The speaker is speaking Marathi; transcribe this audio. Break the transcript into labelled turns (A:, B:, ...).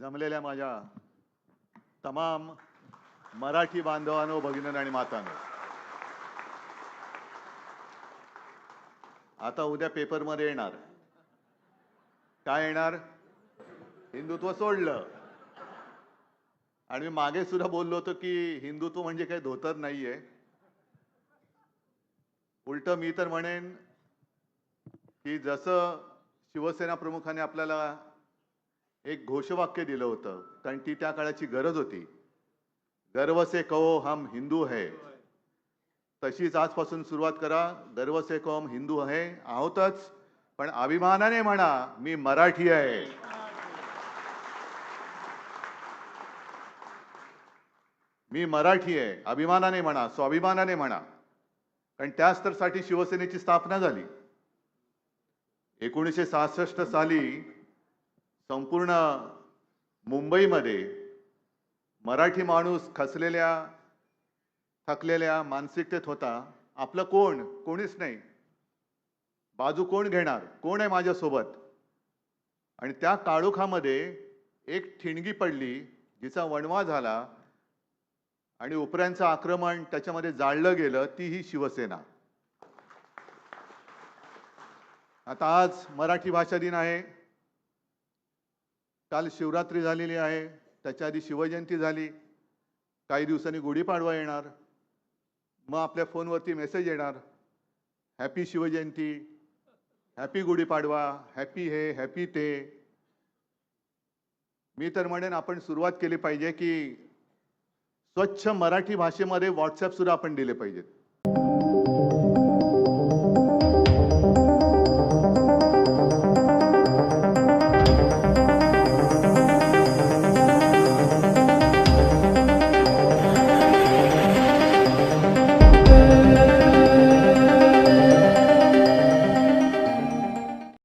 A: जमलेल्या माझ्या तमाम मराठी बांधवांनो भगिनींनो आणि मातांनो. आता उद्या पेपरमध्ये येणार. काय येणार? हिंदुत्व सोडलं. आणि मी मागे सुद्धा बोललो होतो की हिंदुत्व म्हणजे काही धोतर नाहीये. उलट मी तर म्हणेन की जसं शिवसेना प्रमुखाने आपल्याला एक घोषवाक्य दिलं होतं कारण ती त्या काळाची गरज होती. गर्व से कहो हम हिंदू है. तशीच आजपासून सुरुवात करा. गर्व से कहो हम हिंदू आहे आहोतच पण अभिमानाने म्हणा मी मराठी आहे. मी मराठी आहे. अभिमानाने म्हणा स्वाभिमानाने म्हणा. कारण त्याच तर साठी शिवसेनेची स्थापना झाली. एकोणीसशे सहासष्ट साली संपूर्ण मुंबईमध्ये मराठी माणूस खचलेल्या थकलेल्या मानसिकतेत होता. आपलं कोण? कोणीच नाही. बाजू कोण घेणार? कोण आहे माझ्यासोबत? आणि त्या काळोखामध्ये एक ठिणगी पडली जिचा वणवा झाला आणि उपऱ्यांचं आक्रमण त्याच्यामध्ये जाळलं गेलं ती ही शिवसेना. आता आज मराठी भाषा दिन आहे. काल शिवरात्री झालेली आहे. त्याच्या आधी शिवजयंती झाली. काही दिवसांनी गुढीपाडवा येणार. मग आपल्या फोनवरती मेसेज येणार. Happy Shivjayanti. Happy Gudi Padwa happy हे हॅपी ते. मी तर म्हणेन आपण सुरुवात केली पाहिजे की स्वच्छ मराठी भाषेमध्ये व्हॉट्सअप सुद्धा आपण दिले पाहिजेत.